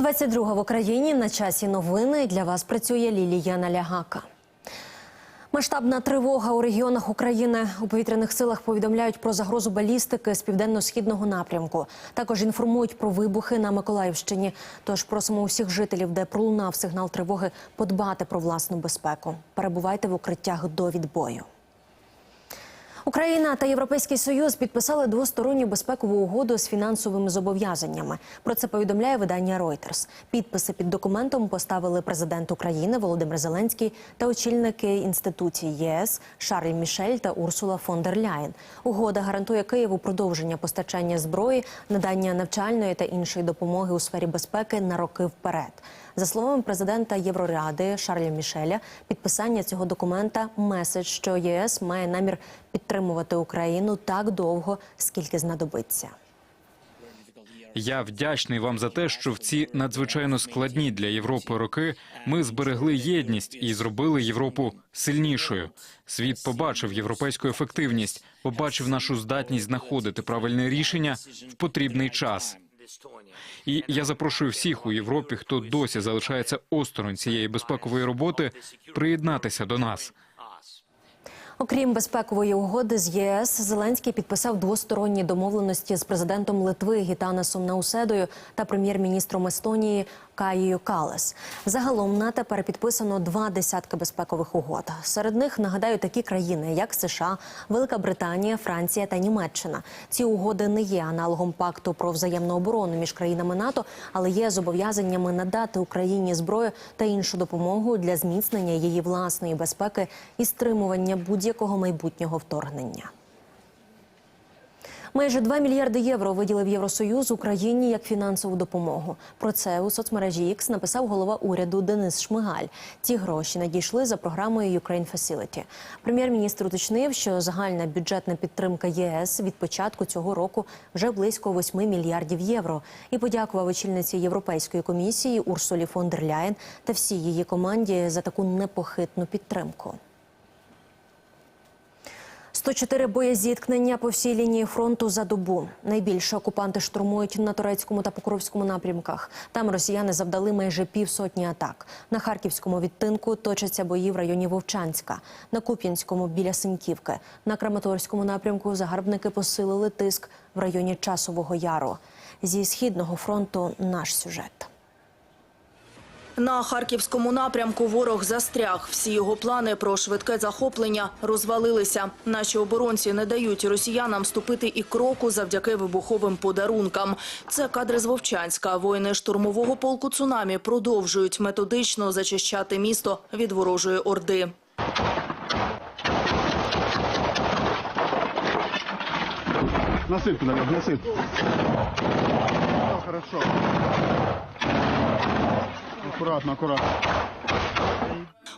22 в Україні на часі новини для вас працює Лілія Налягака. Масштабна тривога у регіонах України у повітряних силах повідомляють про загрозу балістики з південно-східного напрямку. Також інформують про вибухи на Миколаївщині. Тож просимо усіх жителів, де пролунав сигнал тривоги, подбати про власну безпеку. Перебувайте в укриттях до відбою. Україна та Європейський Союз підписали двосторонню безпекову угоду з фінансовими зобов'язаннями. Про це повідомляє видання Reuters. Підписи під документом поставили президент України Володимир Зеленський та очільники інституцій ЄС Шарль Мішель та Урсула фон дер Ляєн. Угода гарантує Києву продовження постачання зброї, надання навчальної та іншої допомоги у сфері безпеки на роки вперед. За словами президента Євроради Шарля Мішеля, підписання цього документа меседж, що ЄС має намір підтримувати Україну так довго, скільки знадобиться. Я вдячний вам за те, що в ці надзвичайно складні для Європи роки ми зберегли єдність і зробили Європу сильнішою. Світ побачив європейську ефективність, побачив нашу здатність знаходити правильне рішення в потрібний час. І я запрошую всіх у Європі, хто досі залишається осторонь цієї безпекової роботи, приєднатися до нас. Окрім безпекової угоди з єС, Зеленський підписав двосторонні домовленості з президентом Литви Гітанасом Науседою та прем'єр-міністром Естонії Каєю Калес. Загалом на тепер підписано два десятки безпекових угод. Серед них нагадаю такі країни, як США, Велика Британія, Франція та Німеччина. Ці угоди не є аналогом пакту про взаємну оборону між країнами НАТО, але є зобов'язаннями надати Україні зброю та іншу допомогу для зміцнення її власної безпеки і стримування будь-якого майбутнього вторгнення. Майже 2 мільярди євро виділив Євросоюз Україні як фінансову допомогу. Про це у соцмережі X написав голова уряду Денис Шмигаль. Ці гроші надійшли за програмою Ukraine Facility. Прем'єр-міністр уточнив, що загальна бюджетна підтримка ЄС від початку цього року вже близько 8 мільярдів євро. І подякував очільниці Європейської комісії Урсулі фон дер Ляєн та всій її команді за таку непохитну підтримку. 104 боєзіткнення по всій лінії фронту за добу. Найбільше окупанти штурмують на турецькому та покровському напрямках. Там росіяни завдали майже півсотні атак. На харківському відтинку точаться бої в районі Вовчанська, на Куп'янському біля Синьківки. На Краматорському напрямку загарбники посилили тиск в районі Часового Яру. Зі східного фронту наш сюжет. На харківському напрямку ворог застряг. Всі його плани про швидке захоплення розвалилися. Наші оборонці не дають росіянам ступити і кроку завдяки вибуховим подарункам. Це кадри з Вовчанська. Воїни штурмового полку цунамі продовжують методично зачищати місто від ворожої орди. Насыпь туда, Лёх, насыпь. Всё хорошо. Аккуратно, акуратно.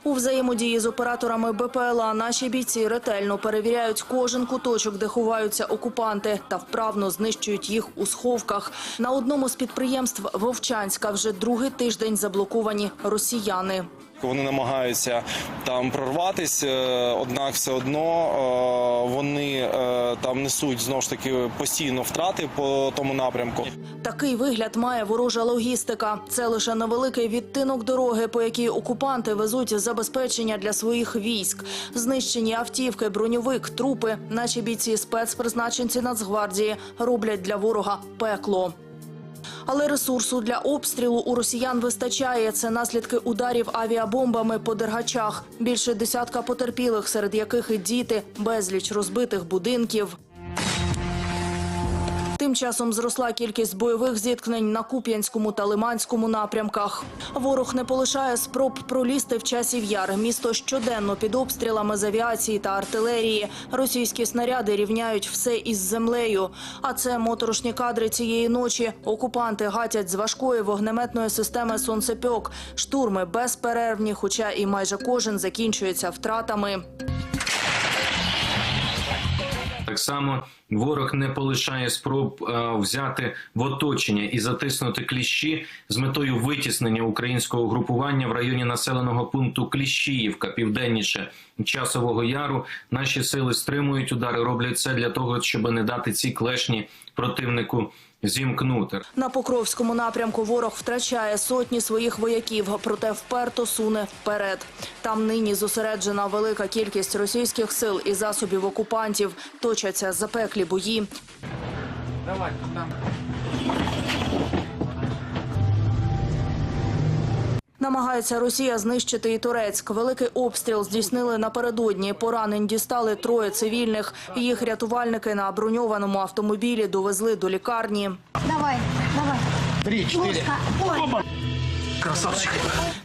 У взаємодії з операторами БПЛА наші бійці ретельно перевіряють кожен куточок, де ховаються окупанти, та вправно знищують їх у сховках. На одному з підприємств Вовчанська вже другий тиждень заблоковані росіяни. Вони намагаються там прорватися, однак все одно е, вони е, там несуть знову ж таки постійно втрати по тому напрямку. Такий вигляд має ворожа логістика. Це лише невеликий відтинок дороги, по якій окупанти везуть забезпечення для своїх військ. Знищені автівки, броньовик, трупи. Наші бійці спецпризначенці Нацгвардії роблять для ворога пекло. Але ресурсу для обстрілу у росіян вистачає. Це наслідки ударів авіабомбами по дергачах. Більше десятка потерпілих, серед яких і діти, безліч розбитих будинків. Тим часом зросла кількість бойових зіткнень на Куп'янському та Лиманському напрямках. Ворог не полишає спроб пролізти в часів яр. Місто щоденно під обстрілами з авіації та артилерії. Російські снаряди рівняють все із землею. А це моторошні кадри цієї ночі. Окупанти гатять з важкої вогнеметної системи сонцепьок. Штурми безперервні, хоча і майже кожен закінчується втратами. Так само ворог не полишає спроб е, взяти в оточення і затиснути кліщі з метою витіснення українського групування в районі населеного пункту Кліщіївка, південніше часового яру. Наші сили стримують удари, роблять це для того, щоб не дати ці клешні противнику зімкнути. На Покровському напрямку ворог втрачає сотні своїх вояків, проте вперто суне вперед. Там нині зосереджена велика кількість російських сил і засобів окупантів. Точаться запеклі бої. Давай Намагається Росія знищити і Турецьк. Великий обстріл здійснили напередодні. Поранень дістали троє цивільних. Їх рятувальники на броньованому автомобілі довезли до лікарні. Давай, давай. Три, четыре. Ой.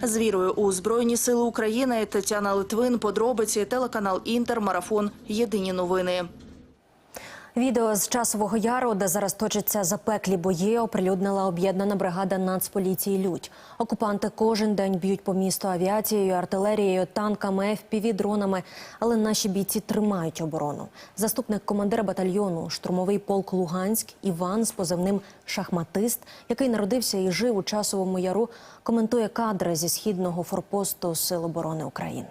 З вірою у Збройні Сили України Тетяна Литвин, подробиці, телеканал Інтер, марафон. Єдині новини. Відео з часового яру, де зараз точаться запеклі бої, оприлюднила об'єднана бригада Нацполіції Людь. Окупанти кожен день б'ють по місту авіацією, артилерією, танками, fpv дронами але наші бійці тримають оборону. Заступник командира батальйону, штурмовий полк Луганськ Іван з позивним Шахматист, який народився і жив у часовому яру, коментує кадри зі східного форпосту Сил оборони України.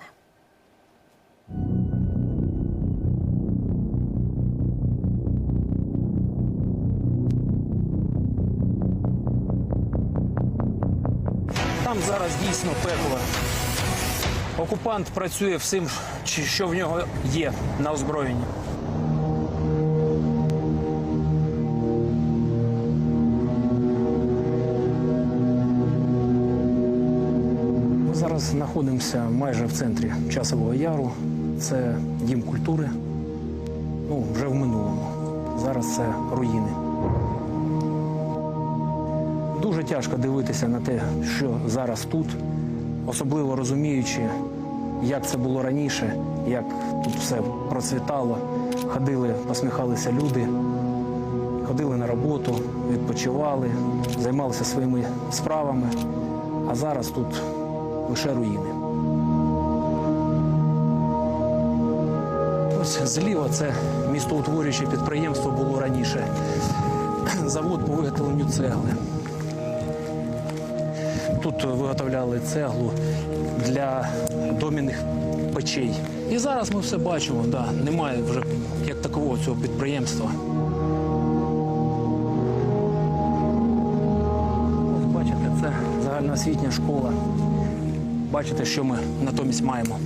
Там зараз дійсно пекло. Окупант працює всім, що в нього є на озброєнні. Ми зараз знаходимося майже в центрі Часового Яру. Це дім культури. Ну, вже в минулому. Зараз це руїни. Дуже тяжко дивитися на те, що зараз тут, особливо розуміючи, як це було раніше, як тут все процвітало. Ходили, посміхалися люди, ходили на роботу, відпочивали, займалися своїми справами. А зараз тут лише руїни. Ось зліва це містоутворююче підприємство було раніше. Завод по виготовленню цегли. Тут виготовляли цеглу для домінних печей. І зараз ми все бачимо, да, немає вже як такового цього підприємства. Ось бачите, це загальноосвітня школа. Бачите, що ми натомість маємо.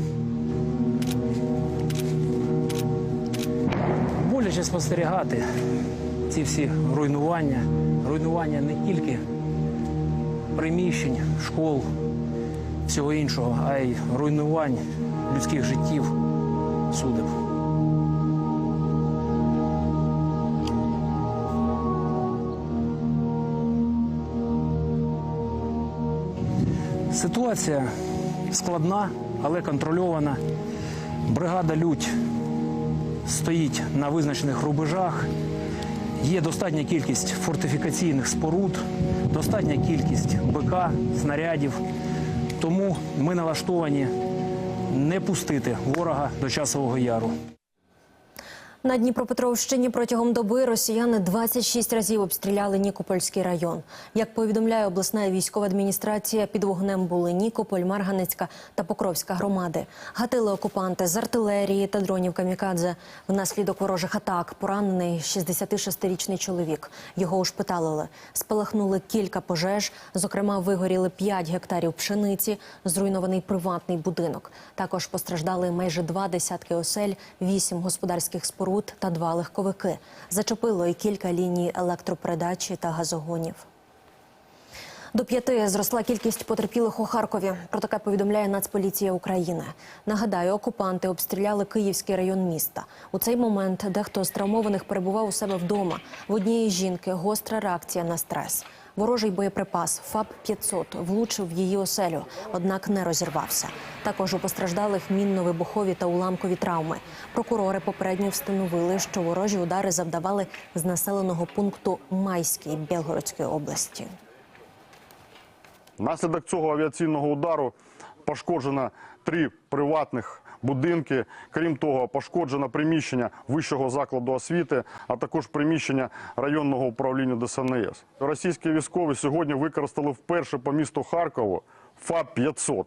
Боляче спостерігати ці всі руйнування. Руйнування не тільки приміщень, школ, всього іншого, а й руйнувань людських життів, судеб. Ситуація складна, але контрольована. Бригада Людь стоїть на визначених рубежах. Є достатня кількість фортифікаційних споруд, достатня кількість БК, снарядів. Тому ми налаштовані не пустити ворога до часового яру. На Дніпропетровщині протягом доби росіяни 26 разів обстріляли Нікопольський район. Як повідомляє обласна військова адміністрація, під вогнем були Нікополь, Марганецька та Покровська громади. Гатили окупанти з артилерії та дронів камікадзе. Внаслідок ворожих атак поранений 66-річний чоловік. Його ушпиталили. Спалахнули кілька пожеж. Зокрема, вигоріли 5 гектарів пшениці, зруйнований приватний будинок. Також постраждали майже два десятки осель, вісім господарських споруд та два легковики. Зачепило і кілька ліній електропередачі та газогонів. До п'яти зросла кількість потерпілих у Харкові. Про таке повідомляє Нацполіція України. Нагадаю, окупанти обстріляли Київський район міста. У цей момент дехто з травмованих перебував у себе вдома. В однієї жінки гостра реакція на стрес. Ворожий боєприпас ФАП-500 влучив в її оселю, однак не розірвався. Також у постраждалих мінно-вибухові та уламкові травми. Прокурори попередньо встановили, що ворожі удари завдавали з населеного пункту Майський Білгородської області. Внаслідок цього авіаційного удару пошкоджено три приватних будинки. Крім того, пошкоджено приміщення вищого закладу освіти, а також приміщення районного управління ДСНС. Російські військові сьогодні використали вперше по місту Харкову ФАП-500.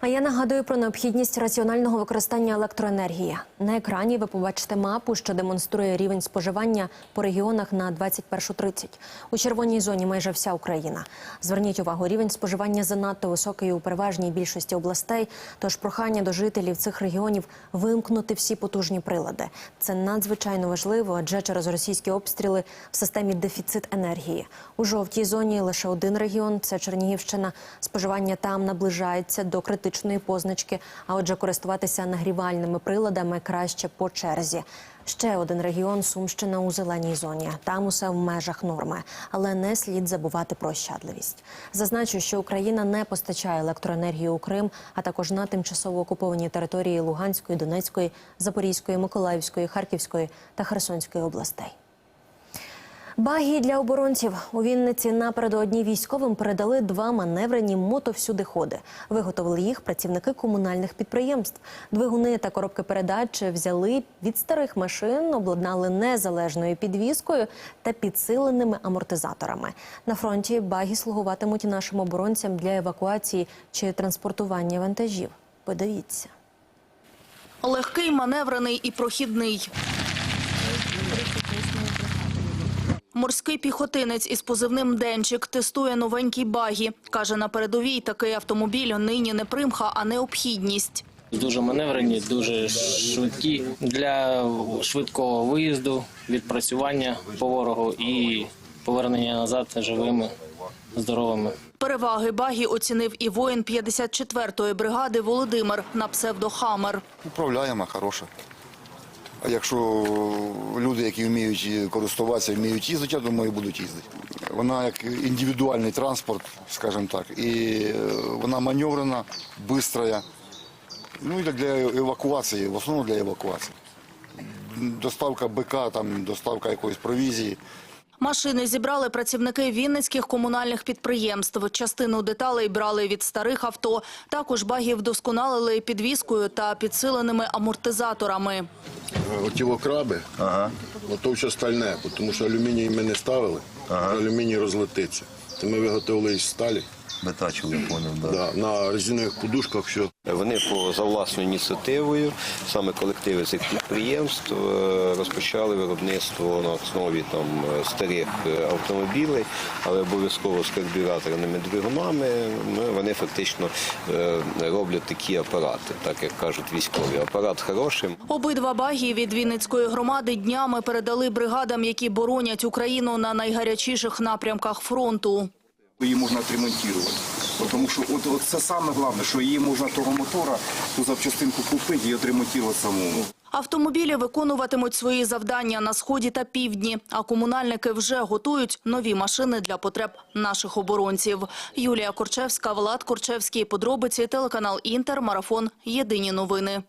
А я нагадую про необхідність раціонального використання електроенергії. На екрані ви побачите мапу, що демонструє рівень споживання по регіонах на 21.30. У червоній зоні майже вся Україна. Зверніть увагу, рівень споживання занадто високий у переважній більшості областей. Тож прохання до жителів цих регіонів вимкнути всі потужні прилади. Це надзвичайно важливо, адже через російські обстріли в системі дефіцит енергії. У жовтій зоні лише один регіон це Чернігівщина. Споживання там наближається до критичної позначки. А отже, користуватися нагрівальними приладами краще по черзі. Ще один регіон Сумщина у зеленій зоні. Там усе в межах норми, але не слід забувати про ощадливість. Зазначу, що Україна не постачає електроенергію у Крим, а також на тимчасово окуповані території Луганської, Донецької, Запорізької, Миколаївської, Харківської та Херсонської областей. Багі для оборонців у Вінниці напередодні військовим передали два маневрені мотовсюдиходи. Виготовили їх працівники комунальних підприємств. Двигуни та коробки передач взяли від старих машин, обладнали незалежною підвіскою та підсиленими амортизаторами. На фронті багі слугуватимуть нашим оборонцям для евакуації чи транспортування вантажів. Подивіться. Легкий, маневрений і прохідний. Морський піхотинець із позивним «Денчик» тестує новенький багі. Каже, на передовій такий автомобіль нині не примха, а необхідність. Дуже маневрені, дуже швидкі для швидкого виїзду, відпрацювання по ворогу і повернення назад живими, здоровими. Переваги багі оцінив і воїн 54-ї бригади Володимир на псевдо «Хаммер». Управляємо, хороша. Якщо люди, які вміють користуватися, вміють їздити, я думаю, будуть їздити. Вона як індивідуальний транспорт, скажімо так, і е, вона маневрена, швидка. Ну і для евакуації, в основному для евакуації. Доставка БК, там, доставка якоїсь провізії. Машини зібрали працівники вінницьких комунальних підприємств. Частину деталей брали від старих авто. Також багів вдосконалили підвіскою та підсиленими амортизаторами. Отілокраби, ага. ото все стальне, тому що алюміній ми не ставили, ага. алюміній розлетиться. То ми виготовили із сталі. Витачили, поняв, Да, на резинових подушках все. Вони по за власною ініціативою, саме колективи цих підприємств, е, розпочали виробництво на основі там е, старих е, автомобілів, але обов'язково з карбюраторними двигунами. Ну, Вони фактично е, роблять такі апарати, так як кажуть військові. Апарат хороший, Обидва багі від Вінницької громади днями передали бригадам, які боронять Україну на найгарячіших напрямках фронту. Її можна отремонтувати. Тому що от, от це саме головне, що її можна того мотора, ту запчастинку купити і отремонтувати самому. Автомобілі виконуватимуть свої завдання на сході та півдні, а комунальники вже готують нові машини для потреб наших оборонців. Юлія Корчевська, Влад Корчевський, подробиці, телеканал Інтер, марафон. Єдині новини.